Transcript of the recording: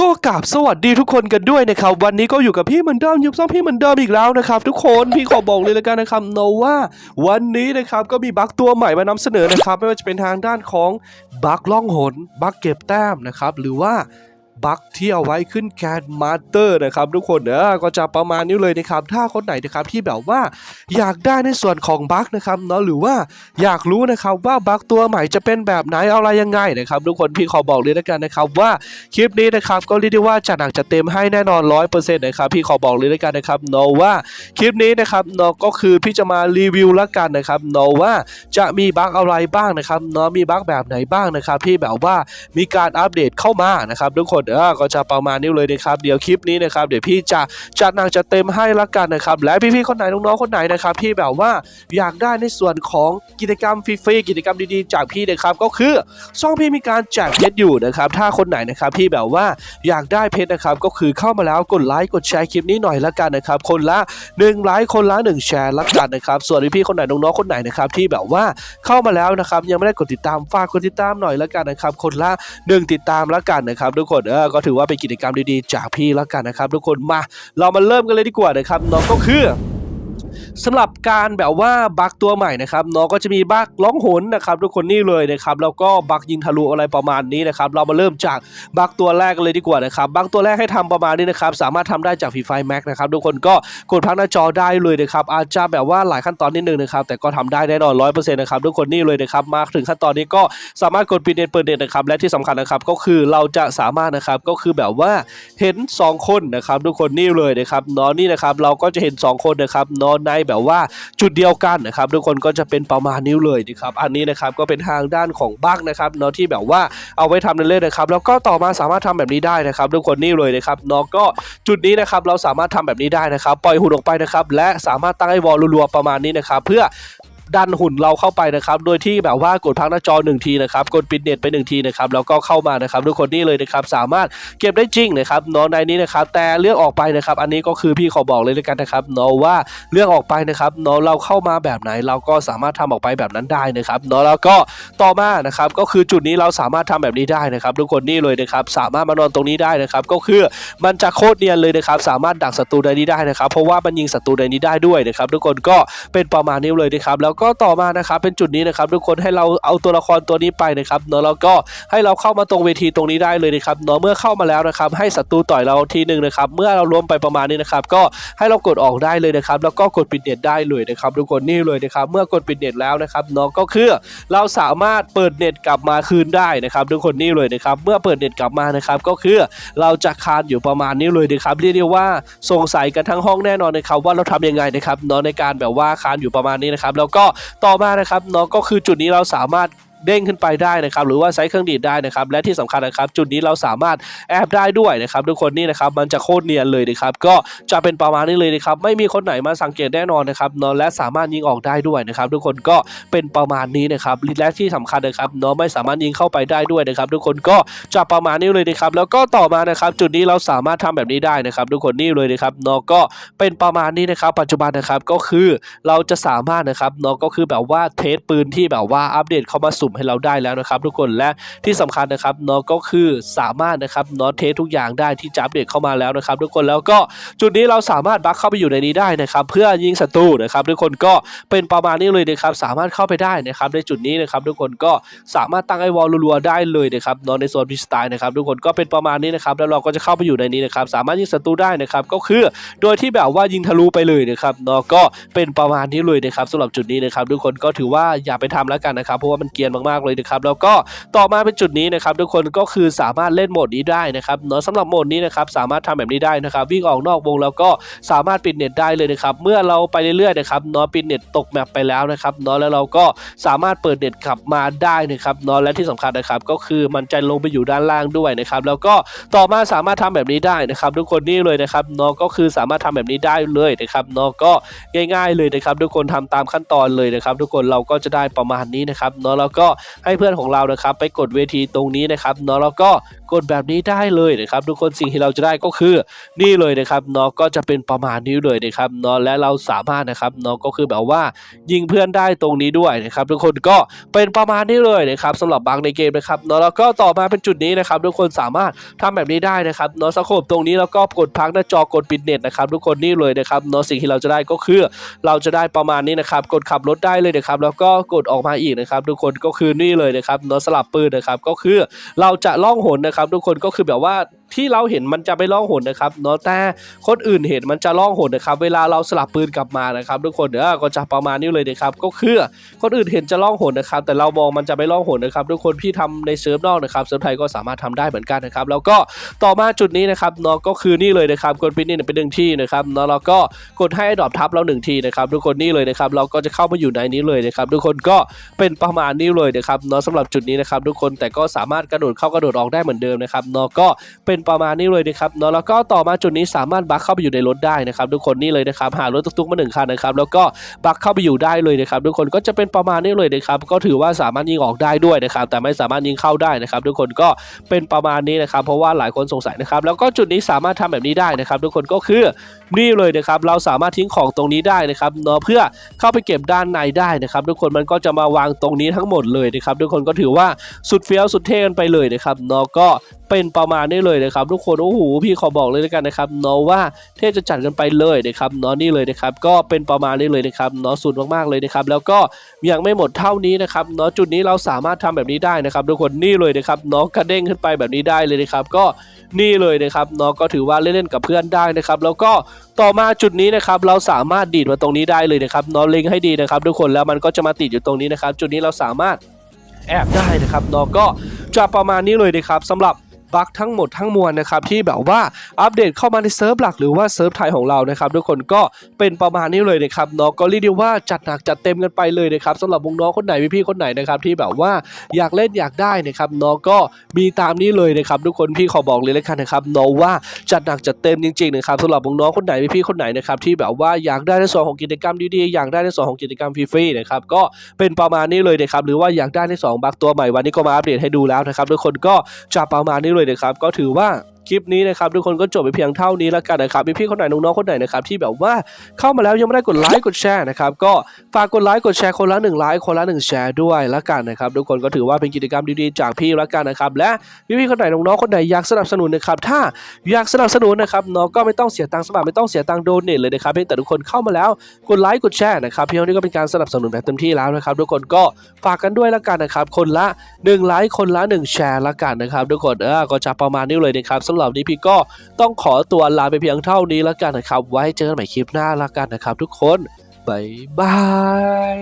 ก็กราบสวัสดีทุกคนกันด้วยนะครับ วันนี้ก็อยู่กับพี่เหมือนเดิมยุบซ่องพี่เหมือนเดิมอีกแล้วนะครับทุกคนพี่ขอบอกเลยละกันนะครับโนว่าวันนี้นะครับก็มีบั๊กตัวใหม่มานำเสนอนะครับ ไม่ว่าจะเป็นทางด้านของบั๊กล่องหนบั๊กเก็บแต้มนะครับหรือว่า บั๊กที่เอาไว้ขึ้นแคนมาสเตอร์นะครับทุกคนเออก็จะประมาณนี้เลยนะครับ ถ้าคนไหนนะครับที่แบบว่าอยากได้ในส่วนของบั๊กนะครับเนาะหรือว่าอยากรู้นะครับว่าบั๊กตัวใหม่จะเป็นแบบไหนอะไรยังไงนะครับทุกคนพี่ขอบอกเลยแล้วกันนะครับว่าคลิปนี้นะครับก็เรียกได้ว่าจัดหนักจัดเต็มให้แน่นอนร้อยเปอร์เซ็นต์นะครับพี่ขอบอกเลยแล้วกันนะครับเนาะว่าคลิปนี้นะครับเนาะก็คือพี่จะมารีวิวแล้วกันนะครับเนาะว่าจะมีบั๊กอะไรบ้างนะครับเนาะมีบั๊กแบบไหนบ้างนะครับที่แบบว่ามีการอัปเดตเข้ามานะครับทุกคนออก็จะประมาณนี้เลยนะครับเดี๋ยวคลิปนี้นะครับเดี๋ยวพี่จะจัดหนักจัดเต็มให้ละกันนะครับและพี่ๆคนไหนน้องๆคนไหนนะครับที่แบบว่าอยากได้ในส่วนของกิจกรรมฟรีๆกิจกรรมดีๆ จากพี่นะครับก็คือช่องพี่มีการแจกเพชรอยู่นะครับถ้าคนไหนนะครับที่แบบว่าอยากได้เพชรนะครับก็คือเข้ามาแล้วกดไลค์กดแชร์คลิปนี้หน่อยละกันนะครับคนละ1ไลค์คนละ 1 แชร์ละกันนะครับส่วนพี่ๆคนไหนน้องๆคนไหนนะครับที่แบบว่าเข้ามาแล้วนะครับยังไม่ได้กดติดตามฝากกดติดตามหน่อยละกันนะครับคนละ 1 ติดตามละกันนะครับทุกคนเออก็ถือว่าเป็นกิจกรรมดีๆ จากพี่แล้วกันนะครับ ทุกคนมาเรามาเริ่มกันเลยดีกว่านะครับน้องก็คือ สำหรับการแบบว่าบักตัวใหม่นะครับน้องก็จะมีบักร้องหนนะครับ ทุกคนนี่เลยนะครับแล้วก็บักยิงทะลุอะไรประมาณนี้นะครับเรามาเริ่มจากบักตัวแรกกันเลยดีกว่านะครับบักตัวแรกให้ทำประมาณนี้นะครับสามารถทำได้จากฟีไฟแม็กนะครับทุกคนก็กดพักหน้าจอได้เลยนะครับอาจจะแบบว่าหลายขั้นตอนนิดนึงนะครับแต่ก็ทำได้แน่นอนร้อยเปอร์เซ็นต์นะครับทุกคนนี่เลยนะครับมาถึงขั้นตอนนี้ก็สามารถกดปิดเน็ตเปิดเน็ตนะครับและที่สำคัญนะครับก็คือเราจะสามารถนะครับก็คือแบบว่าเห็น 2 คนนะครับทุกคนนี่เลยนะครับเนอนนี่นะครับเราก็จะเห็น 2 คนนะครับเนอนในแบบว่าจุดเดียวกันนะครับทุกคนก็จะเป็นประมาณนี้เลยนะครับอันนี้นะครับก็เป็นทางด้านของบั๊กนะครับเนาะที่แบบว่าเอาไว้ทำเล่นๆนะครับแล้วก็ต่อมาสามารถทำแบบนี้ได้นะครับทุกคนนี่เลยนะครับเนาะก็จุดนี้นะครับเราสามารถทำแบบนี้ได้นะครับ ปล่อยหุ่นออกไปนะครับและสามารถตั้งให้วอลรัวๆประมาณนี้นะครับเพื่อ ดันหุ่นเราเข้าไปนะครับ โดยที่แบบว่ากดพักหน้าจอ 1 ทีนะครับ กดปิดเน็ตไป 1 ทีนะครับ แล้วก็เข้ามานะครับทุกคนนี่เลยนะครับ สามารถเก็บได้จริงนะครับเนาะในนี้นะครับ แต่เลือกออกไปนะครับ อันนี้ก็คือพี่ขอบอกเลยด้วกันนะครับเนาะว่าเลือกออกไปนะครับเนาะเราเข้ามาแบบไหน เราก็สามารถทำออกไปแบบนั้นได้นะครับเนาะแล้วก็ต่อมานะครับ ก็คือจุดนี้เราสามารถทำแบบนี้ได้นะครับ ทุกคนนี่เลยนะครับ สามารถมานอนตรงนี้ได้นะครับ ก็คือมันจะโคตรเนียนเลยนะครับ สามารถดักศัตรูในนี้ได้นะครับ เพราะว่ามันยิงศัตรูในนี้ได้ด้วยนะครับ ทุกคนก็เป็นประมาณนี้เลยนะครับแล้วก็ต่อมานะครับเป็นจุดนี้นะครับทุกคนให้เราเอาตัวละครตัวนี้ไปนะครับเนาะแล้วก็ให้เราเข้ามาตรงเวทีตรงนี้ได้เลยนะครับเนาะเมื่อเข้ามาแล้วนะครับให้ศัตรูต่อยเราทีหนึ่งนะครับเมื่อเราล้มไปประมาณนี้นะครับก็ให้เรากดออกได้เลยนะครับแล้วก็กดปิดเน็ตได้เลยนะครับทุกคนนี่เลยนะครับเมื่อกดปิดเน็ตแล้วนะครับเนาะก็คือเราสามารถเปิดเน็ตกลับมาคืนได้นะครับทุกคนนี่เลยนะครับเมื่อเปิดเน็ตกลับมานะครับก็คือเราจะคานอยู่ประมาณนี้เลยนะครับเรียกได้ว่าสงสัยกันทั้งห้องแน่นอนนะครับว่าเราทำยังไงนะครับเนาะในการแบบว่าคานอยู่ประมาณนี้นะครับแล้วก็ต่อมานะครับเนาะก็คือจุดนี้เราสามารถ เด้งขึ้นไปได้นะครับหรือว่าใช้เครื่องดีดได้นะครับและที่สำคัญนะครับจุดนี้เราสามารถแอบได้ด้วยนะครับทุกคนนี่นะครับมันจะโคตรเนียนเลยนะครับก็จะเป็นประมาณนี้เลยนะครับไม่มีคนไหนมาสังเกตแน่นอนนะครับเนาะและสามารถยิงออกได้ด้วยนะครับทุกคนก็เป็นประมาณนี้นะครับและที่สำคัญนะครับเนาะไม่สามารถยิงเข้าไปได้ด้วยนะครับทุกคนก็จะประมาณนี้เลยนะครับแล้วก็ต่อมานะครับจุดนี้เราสามารถทำแบบนี้ได้นะครับทุกคนนี่เลยนะครับเนาะก็เป็นประมาณนี้นะครับ ปัจจุบันนะครับก็คือเราจะสามารถนะครับเนาะก็คือแบบว่าเทสปืนที่แบบว่าอัปเดตเข้ามาสุ่มให้เราได้แล้วนะครับทุกคนและที่สำคัญนะครับเนาะก็คือสามารถนะครับเนาะเทสทุกอย่างได้ที่จะอัปเดตเข้ามาแล้วนะครับ ทุกคนแล้วก็จุดนี้เราสามารถบัคเข้าไปอยู่ในนี้ได้นะครับ เพื่อยิงศัตรูนะครับ ทุกคนก็เป็นประมาณนี้เลยนะครับ สามารถเข้าไปได้นะครับ ในจุดนี้นะครับ ทุกคนก็สามารถตั้งไอวอลรัวๆได้เลยนะครับเนาะในโซนพิสไตล์นะครับ ทุกคนก็เป็นประมาณนี้นะครับ แล้วเราก็จะเข้าไปอยู่ในนี้นะครับ สามารถยิงศัตรูได้นะครับ ก็คือโดยที่แบบว่ายิงทะลุไปเลยนะครับเนาะก็เป็นประมาณนี้เลยนะครับสำหรับจุดนี้นะครับ ทุกคนก็ถือว่าอย่าไปทำแล้วกันนะครับเพราะว่ามันเกียนมากๆเลยนะครับแล้วก็ต่อมาเป็นจุดนี้นะครับทุกคนก็คือสามารถเล่นโหมดนี้ได้นะครับเนาะสำหรับโหมดนี้นะครับสามารถทำแบบนี้ได้นะครับวิ่งออกนอกวงแล้วก็สามารถปิดเน็ตได้เลยนะครับเมื่อเราไปเรื่อยๆนะครับเนาะปิดเน็ตตกแมปไปแล้วนะครับเนาะแล้วเราก็สามารถเปิดเน็ตกลับมาได้นะครับเนาะและที่สำคัญนะครับก็คือมันจะลงไปอยู่ด้านล่างด้วยนะครับแล้วก็ต่อมาสามารถทำแบบนี้ได้นะครับทุกคนนี่เลยนะครับเนาะก็คือสามารถทำแบบนี้ได้เลยนะครับเนาะก็ง่าย ๆเลยนะครับทุกคนทำตามขั้นตอนเลยนะครับทุกคนเราก็จะได้ประมาณนี้นะครับเนาะแล้วก็ให้เพื่อนของเรานะครับ ไปกดเวทีตรงนี้นะครับเนาะแล้วก็กดแบบนี้ได้เลยนะครับทุกคนสิ่งที่เราจะได้ก็คือนี่เลยนะครับเนาะก็จะเป็นประมาณนี้เลยนะครับเนาะและเราสามารถนะครับเนาะก็คือแบบว่ายิงเพื่อนได้ตรงนี้ด้วยนะครับ ทุกคนก็เป็นประมาณนี้เลยนะครับสำหรับบังในเกมนะครับเนาะแล้วก็ต่อมาเป็นจุดนี้นะครับ ทุกคนสามารถทำแบบนี้ได้นะครับเนาะสโคปตรงนี้แล้วก็กดพักหน้าจอกดปิดเน็ตนะครับ ทุกคนนี่เลยนะครับเนาะสิ่งที่เราจะได้ก็คือ เราจะได้ประมาณนี้นะครับ กดขับรถได้เลยนะครับ แล้วก็กดออกมาอีกนะครับ ทุกคนก็คือนี่เลยนะครับเนาะสลับปืนนะครับก็คือเราจะล่องหนนะครับ ทุกคนก็คือแบบว่า ที่เราเห็นมันจะไม่ล่องหนนะครับเนาะแต่คนอื่นเห็นมันจะล่องหนนะครับ เวลาเราสลับปืนกลับมานะครับ ทุกคนเดี๋ยวก็จะประมาณนี้เลยนะครับ ก็คือคนอื่นเห็นจะล่องหนนะครับ แต่เรามองมันจะไม่ล่องหนนะครับ ทุกคนพี่ทำในเซิร์ฟนอกนะครับเซิร์ฟไทยก็สามารถทำได้เหมือนกันนะครับ แล้วก็ต่อมาจุดนี้นะครับเนาะก็คือนี่เลยนะครับกดปิดนี่เป็นหนึ่งที่นะครับเนาะแล้วก็กดให้ดรอปทับเราหนึ่งทีนะครับ ทุกคนนี่เลยนะครับ เราก็จะเข้ามาอยู่ในนี้เลยนะครับ ทุกคนก็เป็นประมาณนี้เลยนะครับเนาะสำหรับจุดนี้นะครับ ทุกคนแต่ก็สามารถกระโดดเข้ากระโดดออกได้เหมือนเดิมนะครับเนาะก็เป็นประมาณนี้เลยนะครับเนาะแล้วก็ต่อมาจุดนี้สามารถบักเข้าไปอยู่ในรถได้นะครับทุกคนนี่เลยนะครับหารถตุ๊กๆมาหนึ่งคันนะครับแล้วก็บักเข้าไปอยู่ได้เลยนะครับทุกคนก็จะเป็นประมาณนี้เลยนะครับก็ถือว่าสามารถยิงออกได้ด้วยนะครับแต่ไม่สามารถยิงเข้าได้นะครับทุกคนก็เป็นประมาณนี้นะครับเพราะว่าหลายคนสงสัยนะครับแล้วก็จุดนี้สามารถทำแบบนี้ได้นะครับ ทุกคนก็คือนี่เลยนะครับเราสามารถทิ้งของตรงนี้ได้นะครับเนาะเพื่อเข้าไปเก็บด้านในได้นะครับ ทุกคนมันก็จะมาวางตรงนี้ทั้งหมดเลยนะครับทุกคนก็ถือว่าสุดเฟี้ยวสุดเท่กันไปเลยนะครับเนาะก็ เป็นประมาณนี้เลยนะครับทุกคนโอ้โหพี่ขอบอกเลยแล้วกันนะครับเนาะว่าเท่จะจัดกันไปเลยนะครับเนาะนี่เลยนะครับก็เป็นประมาณนี้เลยนะครับเนาะสุดมากๆเลยนะครับแล้วก็ยังไม่หมดเท่านี้นะครับเนาะจุดนี้เราสามารถทำแบบนี้ได้นะครับ ทุกคนนี่เลยนะครับเนาะกระเด้งขึ้นไปแบบนี้ได้เลยนะครับ ก็นี่เลยนะครับเนาะก็ถือว่าเล่นๆกับเพื่อนได้นะครับ แล้วก็ต่อมาจุดนี้นะครับเราสามารถดีดมาตรงนี้ได้เลยนะครับเนาะเล็งให้ดีนะครับ ทุกคนแล้วมันก็จะมาติดอยู่ตรงนี้นะครับ จุดนี้เราสามารถแอบได้นะครับเนาะก็จะประมาณนี้เลยนะครับสำหรับ บั๊กทั้งหมดทั้งมวลนะครับที่แบบว่าอัปเดตเข้ามาในเซิร์ฟหลักหรือว่าเซิร์ฟไทยของเรานะครับทุกคนก็เป็นประมาณนี้เลยนะครับเนาะก็เรียกได้ว่าจัดหนักจัดเต็มกันไปเลยนะครับสำหรับวงน้องคนไหนพี่ๆคนไหนนะครับที่แบบว่าอยากเล่นอยากได้นะครับเนาะก็มีตามนี้เลยนะครับทุกคนพี่ขอบอกเลยแล้วกันนะครับเนาะว่าจัดหนักจัดเต็มจริงๆนะครับสำหรับวงน้องคนไหนพี่ๆคนไหนนะครับที่แบบว่าอยากได้ในส่วนของกิจกรรมดีๆอยากได้ในส่วนของกิจกรรมฟรีๆนะครับก็เป็นประมาณนี้เลยนะครับหรือว่าอยากได้ในสองบั๊กตัวใหม่วันนี้ก็มาอัปเดตให้ดูแล้วนะครับทุกคนก็จะประมาณนี้เลยลยนะครับ ก็ถือว่า คลิปนี้นะครับทุกคนก็จบไปเพียงเท่านี้แล้วกันนะครับพี่ๆคนไหนน้องๆคนไหนนะครับที่แบบว่าเข้ามาแล้วยังไม่ได้กดไลค์กดแชร์นะครับก็ฝากกดไลค์กดแชร์คนละหนึ่งไลค์คนละหนึ่งแชร์ด้วยแล้วกันนะครับทุกคนก็ถือว่าเป็นกิจกรรมดีๆจากพี่แล้วกันนะครับและพี่ๆคนไหนน้องๆคนไหนอยากสนับสนุนนะครับถ้าอยากสนับสนุนนะครับน้องก็ไม่ต้องเสียตังค์สมัครไม่ต้องเสียตังค์โดเนทเลยนะครับเพียงแต่ทุกคนเข้ามาแล้วกดไลค์กดแชร์นะครับเพียงเท่านี้ก็เป็นการสนับสนุนแบบเต็มที่แล้วนะครับทุกคนก็ฝากกันด้วยแล้วกันนะครับคนละ1ไลค์คนละ1แชร์ละกันนะครับทุกคนเออก็จะประมาณนี้เลยนะครับสำหรับนี้พี่ก็ต้องขอตัวลาไปเพียงเท่านี้แล้วกันนะครับ ไว้เจอกันใหม่คลิปหน้าแล้วกันนะครับ ทุกคนบ๊ายบาย